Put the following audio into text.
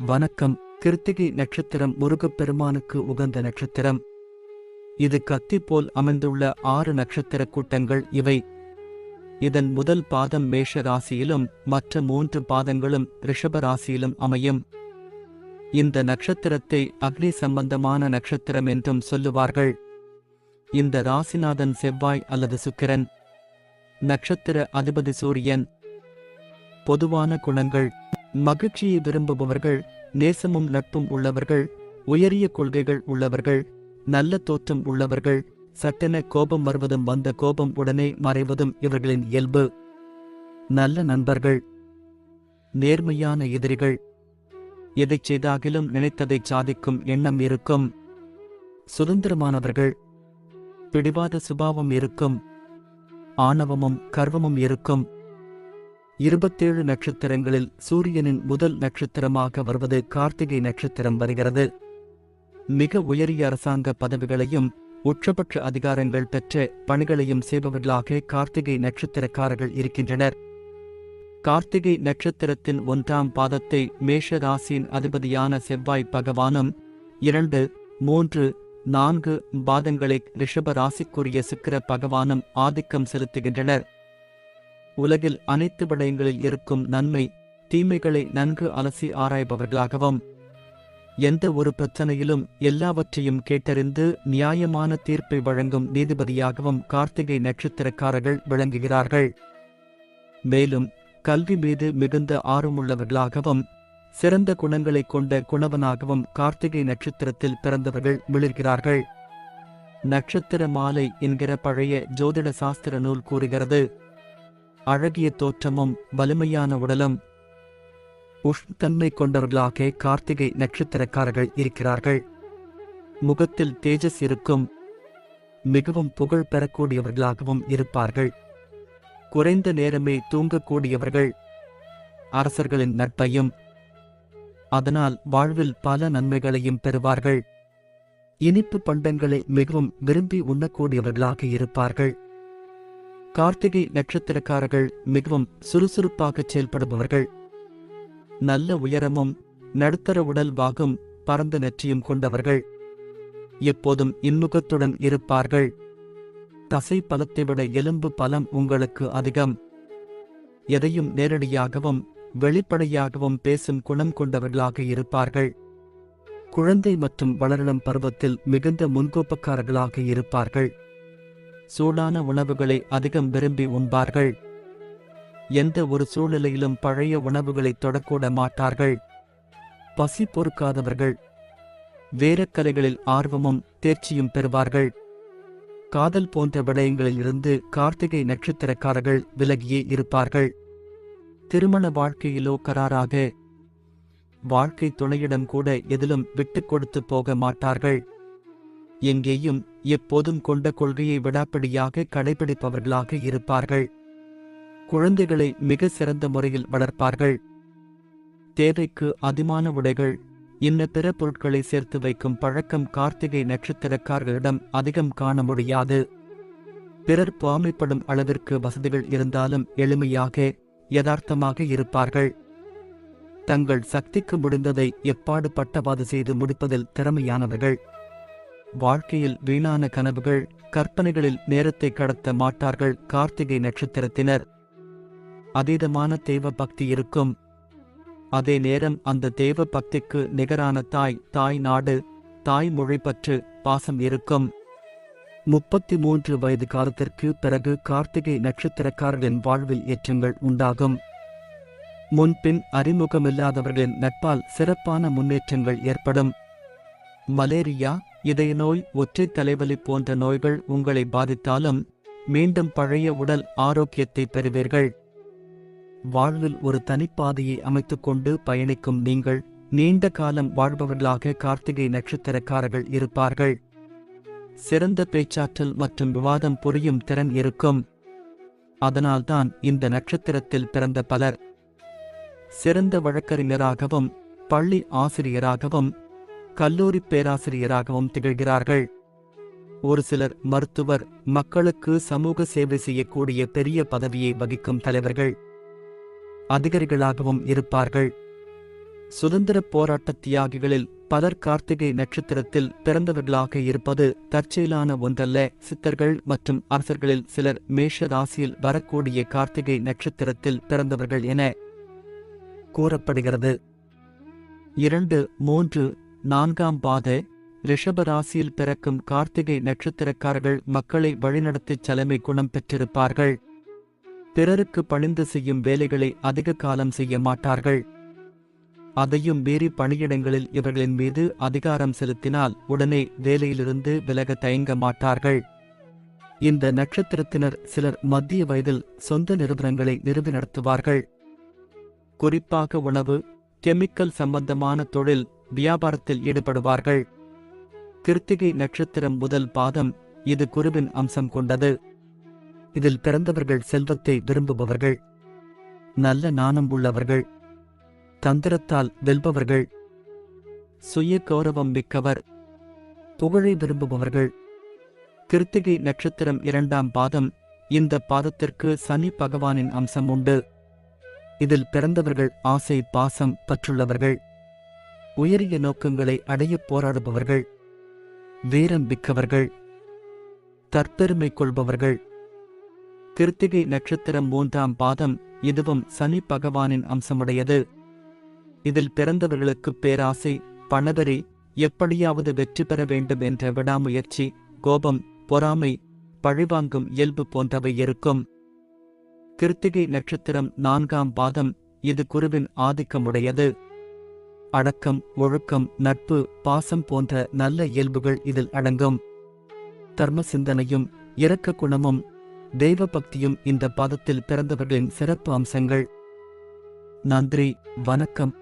வணக்கம். கிருத்திகை நட்சத்திரம் முருகப்பெருமானுக்கு உகந்த நட்சத்திரம். இது கத்தி போல் அமைந்துள்ள ஆறு நட்சத்திர கூட்டங்கள் இவை. இதன் முதல் பாதம் மேஷ ராசியிலும் மற்ற மூன்று பாதங்களும் ரிஷப ராசியிலும் அமையும். இந்த நட்சத்திரத்தை அக்னி சம்பந்தமான நட்சத்திரம் என்றும் சொல்லுவார்கள். இந்த ராசிநாதன் செவ்வாய் அல்லது சுக்கிரன். நட்சத்திர அதிபதி சூரியன். பொதுவான குணங்கள் மகிழ்ச்சியை விரும்புபவர்கள் நேசமும் நட்பும் உள்ளவர்கள் உயரிய கொள்கைகள் உள்ளவர்கள் நல்ல தோற்றம் உள்ளவர்கள் சட்டென கோபம் வருவதும் வந்த கோபம் உடனே மறைவதும் இவர்களின் இயல்பு. நல்ல நண்பர்கள். நேர்மையான எதிரிகள். எதைச் செய்தாகிலும் நினைத்ததைச் சாதிக்கும் எண்ணம் இருக்கும். சுதந்திரமானவர்கள். பிடிவாத சுபாவம் இருக்கும். ஆணவமும் கர்வமும் இருக்கும். இருபத்தேழு நட்சத்திரங்களில் சூரியனின் முதல் நட்சத்திரமாக வருவது கார்த்திகை நட்சத்திரம் வருகிறது. மிக உயரிய அரசாங்க பதவிகளையும் உச்சபட்ச அதிகாரங்கள் பெற்ற பணிகளையும் செய்பவர்களாக கார்த்திகை நட்சத்திரக்காரர்கள் இருக்கின்றனர். கார்த்திகை நட்சத்திரத்தின் ஒன்றாம் பாதத்தை மேஷ ராசியின் அதிபதியான செவ்வாய் பகவானும் இரண்டு மூன்று நான்கு பாதங்களை ரிஷப ராசிக்குரிய சுக்கிர பகவானும் ஆதிக்கம் செலுத்துகின்றனர். உலகில் அனைத்து விடயங்களில் இருக்கும் நன்மை தீமைகளை நன்கு அலசி ஆராய்பவர்களாகவும் எந்த ஒரு பிரச்சனையிலும் எல்லாவற்றையும் கேட்டறிந்து நியாயமான தீர்ப்பை வழங்கும் நீதிபதியாகவும் கார்த்திகை நட்சத்திரக்காரர்கள் விளங்குகிறார்கள். மேலும் கல்வி மீது மிகுந்த ஆர்வமுள்ளவர்களாகவும் சிறந்த குணங்களைக் கொண்ட குணவனாகவும் கார்த்திகை நட்சத்திரத்தில் பிறந்தவர்கள் மிளிர்கிறார்கள் நட்சத்திர மாலை என்கிற பழைய ஜோதிட சாஸ்திர நூல் கூறுகிறது. அழகிய தோற்றமும் வலிமையான உடலும் உஷ்ணத்தன்மை கொண்டவர்களாக கார்த்திகை நட்சத்திரக்காரர்கள் இருக்கிறார்கள். முகத்தில் தேஜஸ் இருக்கும் மிகவும் புகழ் பெறக்கூடியவர்களாகவும் இருப்பார்கள். குறைந்த நேரமே தூங்கக்கூடியவர்கள் அரசர்களின் நட்பையும் அதனால் வாழ்வில் பல நன்மைகளையும் பெறுவார்கள். இனிப்பு பண்டங்களை மிகவும் விரும்பி உண்ணக்கூடியவர்களாக இருப்பார்கள். கார்த்திகை நட்சத்திரக்காரர்கள் மிகவும் சுறுசுறுப்பாக செயல்படுபவர்கள். நல்ல உயரமும் நடுத்தர உடல் வாகும் பரந்த நெற்றியும் கொண்டவர்கள். எப்போதும் இன்முகத்துடன் இருப்பார்கள். தசை பலத்தை விட எலும்பு பலம் உங்களுக்கு அதிகம். எதையும் நேரடியாகவும் வெளிப்படையாகவும் பேசும் குணம் கொண்டவர்களாக இருப்பார்கள். குழந்தை மற்றும் வளரிடம் பருவத்தில் மிகுந்த முன்கோப்பக்காரர்களாக இருப்பார்கள். சூடான உணவுகளை அதிகம் விரும்பி உண்பார்கள். எந்த ஒரு சூழ்நிலையிலும் பழைய உணவுகளை தொடக்கூட மாட்டார்கள். பசி பொறுக்காதவர்கள். வேரக்கலைகளில் ஆர்வமும் தேர்ச்சியும் பெறுவார்கள். காதல் போன்ற விடயங்களில் இருந்து கார்த்திகை நட்சத்திரக்காரர்கள் விலகியே இருப்பார்கள். திருமண வாழ்க்கையிலோ கராராக வாழ்க்கை துணையிடம் கூட எதிலும் விட்டுக் கொடுத்து போக மாட்டார்கள். எங்கேயும் எப்போதும் கொண்ட கொள்கையை விடாப்பிடியாக கடைபிடிப்பவர்களாக இருப்பார்கள். குழந்தைகளை மிக சிறந்த முறையில் வளர்ப்பார்கள். தேவைக்கு அதிமான உடைகள் இன்ன பிற பொருட்களை சேர்த்து வைக்கும் பழக்கம் கார்த்திகை நட்சத்திரக்காரர்களிடம் அதிகம் காண முடியாது. பிறர் பாமைப்படும் அளவிற்கு வசதிகள் இருந்தாலும் எளிமையாக யதார்த்தமாக இருப்பார்கள். தங்கள் சக்திக்கு முடிந்ததை எப்பாடு பட்டபாது செய்து முடிப்பதில் திறமையானவர்கள். வாழ்க்கையில் வீணான கனவுகள் கற்பனைகளில் நேரத்தை கடத்த மாட்டார்கள் கார்த்திகை நட்சத்திரத்தினர். அதீதமான தெய்வ பக்தி இருக்கும். அதே நேரம் அந்த தெய்வ பக்திக்கு நிகரான தாய் தாய் நாடு தாய் மொழி பற்று பாசம் இருக்கும். முப்பத்தி மூன்று வயது காலத்திற்கு பிறகு கார்த்திகை நட்சத்திரக்காரர்களின் வாழ்வில் ஏற்றங்கள் உண்டாகும். முன்பின் அறிமுகமில்லாதவர்களின் நட்பால் சிறப்பான முன்னேற்றங்கள் ஏற்படும். மலேரியா இதய நோய் ஒற்றை தலைவலி போன்ற நோய்கள் உங்களை பாதித்தாலும் மீண்டும் பழைய உடல் ஆரோக்கியத்தை பெறுவீர்கள். வாழ்வில் ஒரு தனிப்பாதையை அமைத்துக் கொண்டு பயணிக்கும் நீங்கள் நீண்ட காலம் வாழ்பவர்களாக கார்த்திகை நட்சத்திரக்காரர்கள் இருப்பார்கள். சிறந்த பேச்சாற்றல் மற்றும் விவாதம் புரியும் திறன் இருக்கும். அதனால்தான் இந்த நட்சத்திரத்தில் பிறந்த பலர் சிறந்த வழக்கறிஞராகவும் பள்ளி ஆசிரியராகவும் கல்லூரி பேராசிரியராகவும் திகழ்கிறார்கள். ஒரு சிலர் மருத்துவர் மக்களுக்கு சமூக சேவை செய்யக்கூடிய பெரிய பதவியை வகிக்கும் தலைவர்கள். அதிகாரிகளாகவும் இருப்பார்கள். சுதந்திரப் போராட்ட தியாகிகளில் பலர் கார்த்திகை நட்சத்திரத்தில் பிறந்தவர்களாக இருப்பது தற்செயலான ஒன்றல்ல. சித்தர்கள் மற்றும் அரசர்களில் சிலர் மேஷ ராசியில் வரக்கூடிய கார்த்திகை நட்சத்திரத்தில் பிறந்தவர்கள் என கூறப்படுகிறது. இரண்டு மூன்று நான்காம் பாத ரிஷப ராசியில் பிறக்கும் கார்த்திகை நட்சத்திரக்காரர்கள் மக்களை வழிநடத்திச் தலைமை குணம் பெற்றிருப்பார்கள். பிறருக்கு பணிந்து செய்யும் வேலைகளை அதிக காலம் செய்ய மாட்டார்கள். அதையும் மீறி பணியிடங்களில் இவர்களின் மீது அதிகாரம் செலுத்தினால் உடனே வேலையிலிருந்து விலக தயங்க மாட்டார்கள். இந்த நட்சத்திரத்தினர் சிலர் மத்திய வயதில் சொந்த நிறுவனங்களை நிறுவி நடத்துவார்கள். குறிப்பாக உணவு கெமிக்கல் சம்பந்தமான தொழில் வியாபாரத்தில் ஈடுபடுவார்கள். கிருத்திகை நட்சத்திரம் முதல் பாதம் இது குருவின் அம்சம் கொண்டது. இதில் பிறந்தவர்கள் செல்வத்தை விரும்புபவர்கள். நல்ல நாணம் உள்ளவர்கள். தந்திரத்தால் வெல்பவர்கள். சுய கௌரவம் மிக்கவர். புகழை விரும்புபவர்கள். கிருத்திகை நட்சத்திரம் இரண்டாம் பாதம் இந்த பாதத்திற்கு சனி பகவானின் அம்சம் உண்டு. இதில் பிறந்தவர்கள் ஆசை பாசம் பற்றுள்ளவர்கள். உயரிய நோக்கங்களை அடையப் போராடுபவர்கள் வீரம் மிக்கவர்கள் தற்பெருமை கொள்பவர்கள். கிருத்திகை நட்சத்திரம் மூன்றாம் பாதம் இதுவும் சனி பகவானின் அம்சமுடையது. இதில் பிறந்தவர்களுக்கு பேராசை பணவெறி எப்படியாவது வெற்றி பெற வேண்டும் என்ற விடாமுயற்சி கோபம் பொறாமை பழிவாங்கும் இயல்பு போன்றவை இருக்கும். கிருத்திகை நட்சத்திரம் நான்காம் பாதம் இது குருவின் ஆதிக்கமுடையது. அடக்கம் ஒழுக்கம் நட்பு பாசம் போன்ற நல்ல இயல்புகள் இதில் அடங்கும். தர்ம சிந்தனையும் இரக்க குணமும் தெய்வ பக்தியும் இந்த பாதத்தில் பிறந்தவர்களின் சிறப்பு அம்சங்கள். நன்றி வணக்கம்.